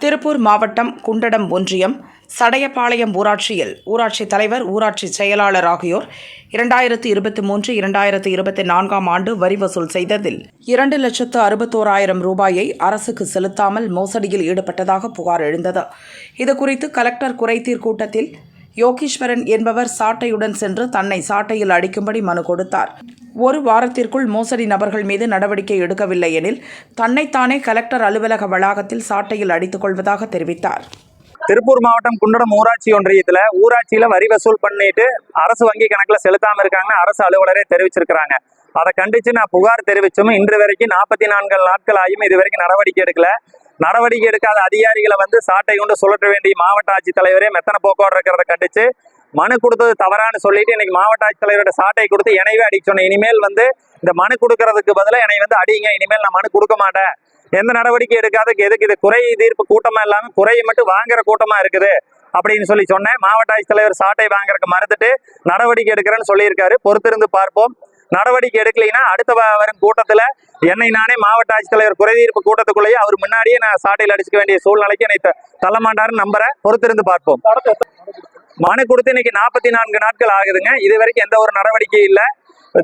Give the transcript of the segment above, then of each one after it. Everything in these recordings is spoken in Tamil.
திருப்பூர் மாவட்டம் குண்டடம் ஒன்றியம் சடையபாளையம் ஊராட்சியில் ஊராட்சி தலைவர் ஊராட்சி செயலாளர் ஆகியோர் இரண்டாயிரத்து இருபத்தி மூன்று இரண்டாயிரத்து இருபத்தி நான்காம் ஆண்டு வரி வசூல் செய்ததில் இரண்டு லட்சத்து அறுபத்தோராயிரம் ரூபாயை அரசுக்கு செலுத்தாமல் மோசடியில் ஈடுபட்டதாக புகார் எழுந்தது. இதுகுறித்து கலெக்டர் குறைதீர் கூட்டத்தில் யோகீஸ்வரன் என்பவர் சாட்டையுடன் சென்று தன்னை சாட்டையில் அடிக்கும்படி மனு கொடுத்தார். ஒரு வாரத்திற்குள் மோசடி நபர்கள் மீது நடவடிக்கை எடுக்கவில்லை எனில் தன்னைத்தானே கலெக்டர் அலுவலக வளாகத்தில் சாட்டையில் அடித்துக் கொள்வதாக தெரிவித்தார். திருப்பூர் மாவட்டம் குண்டடம் ஊராட்சி ஒன்றியத்துல ஊராட்சியில வரி வசூல் பண்ணிட்டு அரசு வங்கி கணக்கில் செலுத்தாம இருக்காங்கன்னு அரசு அலுவலரே தெரிவிச்சிருக்காங்க அதை கண்டிச்சு நான் புகார் தெரிவிச்சும் இன்று வரைக்கும் நாற்பத்தி நான்கு நாட்கள் ஆகியும் இது வரைக்கும் நடவடிக்கை எடுக்கல. நடவடிக்கை எடுக்காத அதிகாரிகளை வந்து சாட்டை கொண்டு சுழற்ற வேண்டிய மாவட்ட ஆட்சித்தலைவரே மெத்தனை போக்குவரத்து இருக்கிறத கண்டிச்சு மனு கொடுத்தது தவறான்னு சொல்லிட்டு இன்னைக்கு மாவட்ட ஆட்சித்தலைவரோட சாட்டை கொடுத்து எனவே அடிக்க சொன்னேன் இனிமேல் வந்து இந்த மனு கொடுக்கறதுக்கு பதிலாக என்னை வந்து அடிங்க. இனிமேல் நான் மனு கொடுக்க மாட்டேன். எந்த நடவடிக்கை எடுக்காததுக்கு எதுக்கு இது குறை தீர்ப்பு கூட்டமா இல்லாம குறையை மட்டும் வாங்குற கூட்டமா இருக்குது அப்படின்னு சொல்லி சொன்னேன். மாவட்ட ஆட்சித்தலைவர் சாட்டை வாங்குறதுக்கு மறுத்துட்டு நடவடிக்கை எடுக்கிறேன்னு சொல்லியிருக்காரு. பொறுத்திருந்து பார்ப்போம். நடவடிக்கை எடுக்கலைன்னா அடுத்த வரும் கூட்டத்தில் என்னை நானே மாவட்ட ஆட்சித்தலைவர் குறைதீர்ப்பு கூட்டத்துக்குள்ளேயே அவர் முன்னாடியே நான் சாட்டையில் அடிச்சுக்க வேண்டிய சூழ்நிலைக்கு என்னை தள்ளமாட்டாருன்னு நம்புறேன் பொறுத்திருந்து பார்ப்போம். மனு கொடுத்து இன்னைக்கு நாற்பத்தி நான்கு நாட்கள் ஆகுதுங்க. இது வரைக்கும் எந்த ஒரு நடவடிக்கையும் இல்லை.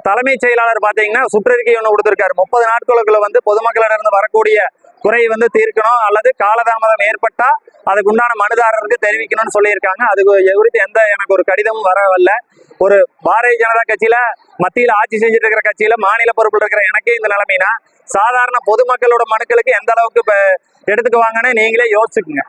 தலைமைச் செயலாளர் பாத்தீங்கன்னா சுற்றறிக்கை ஒன்று கொடுத்துருக்காரு. முப்பது நாட்களுக்குள்ள வந்து பொதுமக்களிடம் வரக்கூடிய குறை வந்து தீர்க்கணும் அல்லது காலதாமதம் ஏற்பட்டா அதுக்கு உண்டான மனுதாரருக்கு தெரிவிக்கணும்னு சொல்லியிருக்காங்க. அது குறித்து எந்த எனக்கு ஒரு கடிதமும் வரவில்ல. ஒரு பாரதிய ஜனதா கட்சியில மத்தியில் ஆட்சி செஞ்சுட்டு இருக்கிற கட்சியில மாநில பொறுப்பில் இருக்கிற எனக்கே இந்த நிலைமைனா சாதாரண பொதுமக்களோட மனுக்களுக்கு எந்த அளவுக்கு எடுத்துக்குவாங்கன்னு நீங்களே யோசிச்சுக்குங்க.